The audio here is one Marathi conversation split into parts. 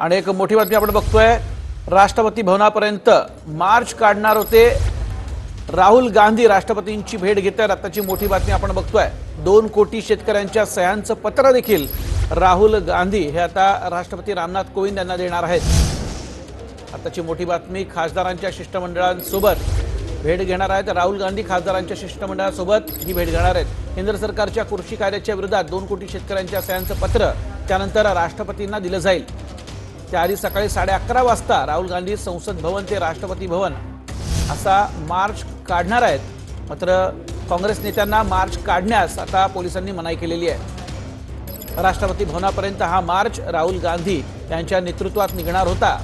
आणि एक मोठी बातमी आपण बघतोय. राष्ट्रपती भवनापर्यंत मार्च काढणार होते. राहुल गांधी राष्ट्रपतींची भेट घेत आहेत आताची मोठी बातमी आपण बघतोय. दोन कोटी शेतकऱ्यांच्या सह्यांचं पत्र देखील राहुल गांधी हे आता राष्ट्रपती रामनाथ कोविंद यांना देणार आहेत. आताची मोठी बातमी खासदारांच्या शिष्टमंडळांसोबत भेट घेणार आहेत. राहुल गांधी खासदारांच्या शिष्टमंडळासोबत ही भेट घेणार आहेत. केंद्र सरकारच्या कृषी कायद्याच्या विरोधात दोन कोटी शेतकऱ्यांच्या सह्यांचं पत्र त्यानंतर राष्ट्रपतींना दिलं जाईल. त्याआधी सकाळी साडे अकरा वाजता राहुल गांधी संसद भवन ते राष्ट्रपती भवन असा मार्च काढणार आहेत. मात्र काँग्रेस नेत्यांना मार्च काढण्यास आता पोलिसांनी मनाई केलेली आहे. राष्ट्रपती भवनापर्यंत हा मार्च राहुल गांधी यांच्या नेतृत्वात निघणार होता.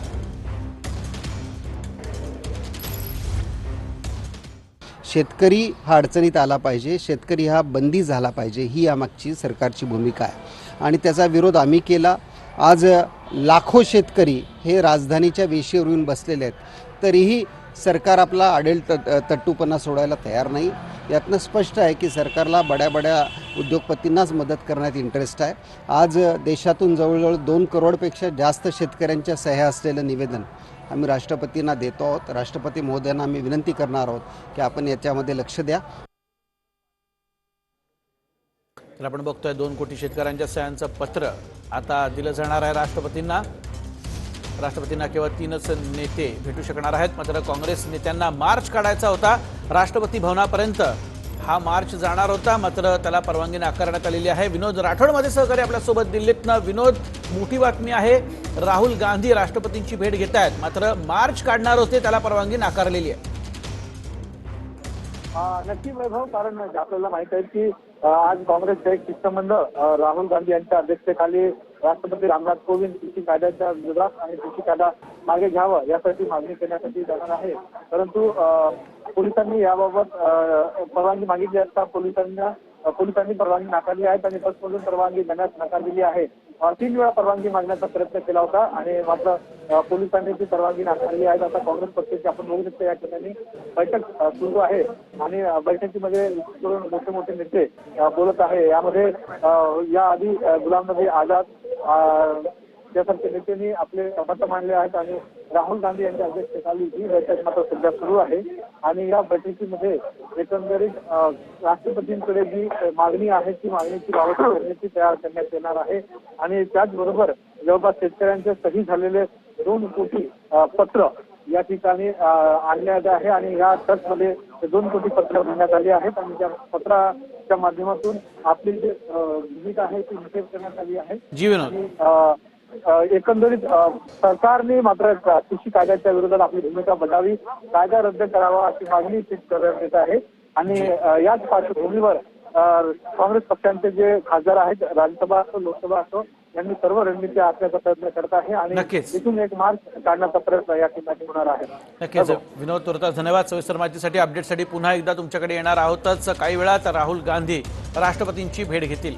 शेतकरी हा अडचणीत आला पाहिजे शेतकरी हा बंदी झाला पाहिजे ही यामागची सरकारची भूमिका आहे. आणि त्याचा विरोध आम्ही केला. आज लाखो शेतकरी हे राजधानीच्या वेशीवर येऊन बसलेले आहेत. तरीही सरकार आपला आडेल त तट्टूपणा सोडायला तयार नाही. यातनं स्पष्ट आहे की सरकारला बड्या बड्या उद्योगपतींनाच मदत करण्यात इंटरेस्ट आहे. आज देशातून जवळजवळ दोन करोडपेक्षा जास्त शेतकऱ्यांच्या सह्या असलेलं निवेदन आम्ही राष्ट्रपतींना देतो आहोत. राष्ट्रपती महोदयांना आम्ही विनंती करणार आहोत की आपण याच्यामध्ये लक्ष द्या. तर आपण बघतोय दोन कोटी शेतकऱ्यांच्या सह्यांचं पत्र. आता दिलं जाणार आहे राष्ट्रपतींना. राष्ट्रपतींना केवळ तीनच नेते भेटू शकणार आहेत मात्र काँग्रेस नेत्यांना मार्च काढायचा होता. राष्ट्रपती भवनापर्यंत हा मार्च जाणार होता मात्र त्याला परवानगी नाकारण्यात आलेली आहे. विनोद राठोडमध्ये सहकारी आपल्यासोबत दिल्लीतनं विनोद मोठी बातमी आहे. राहुल गांधी राष्ट्रपतींची भेट घेत आहेत मात्र मार्च काढणार होते त्याला परवानगी नाकारलेली आहे. नक्की वैभव कारण आपल्याला माहीत आहे की आज काँग्रेसचे एक शिष्टमंडळ राहुल गांधी यांच्या अध्यक्षतेखाली राष्ट्रपती रामनाथ कोविंद कृषी कायद्याच्या विरोधात आणि कृषी कायदा मागे घ्यावा यासाठी मागणी करण्यासाठी जाणार आहे. परंतु पोलिसांनी याबाबत परवानगी मागितली असता पोलिसांना पोलिसांनी परवानगी नाकारली आहे. आणि बसमधून परवानगी देण्यास नकार दिली आहे. तीन वेळा परवानगी मागण्याचा प्रयत्न केला होता आणि मात्र पोलिसांनी ती परवानगी नाकारली आहे. आता काँग्रेस पक्षाची आपण बघू शकतो या ठिकाणी बैठक सुरू आहे आणि बैठकीमध्ये करून मोठे मोठे नेते बोलत आहे. यामध्ये याआधी गुलाम नबी आझाद अ, त्यासारख्या नेत्यांनी आपले मत मांडले आहेत आणि राहुल गांधी यांच्या अध्यक्षतेखाली ही बैठक मात्र सध्या सुरू आहे. आणि या बैठकीमध्ये एकंदरीत राष्ट्रपतींकडे जी मागणी आहे ती मागणीची बाबत करण्याची तयार करण्यात येणार आहे. आणि त्याचबरोबर जवळपास शेतकऱ्यांचे सही झालेले दोन कोटी पत्र या ठिकाणी आणण्यात आहे. आणि या ट्रस्टमध्ये दोन कोटी पत्र देण्यात आली आहेत. आणि त्या पत्राच्या माध्यमातून आपली जी भूमिका आहे ती निषेध करण्यात आली आहे. आणि एकंदरीत सरकारने मात्र कृषी कायद्याच्या विरोधात आपली भूमिका बजावी कायदा रद्द करावा अशी मागणी करण्यात येत आहे. आणि याच पार्श्वभूमीवर काँग्रेस पक्षांचे जे खासदार आहेत राज्यसभा असो लोकसभा असो यांनी सर्व रणनीती आखण्याचा प्रयत्न करत आहे आणि नक्कीच. इथून एक मार्च काढण्याचा प्रयत्न या ठिकाणी होणार आहे. नक्कीच. विनोद तुर्तास धन्यवाद सविस्तर माहितीसाठी. अपडेटसाठी पुन्हा एकदा तुमच्याकडे येणार आहोतच. काही वेळात राहुल गांधी राष्ट्रपतींची भेट घेतील.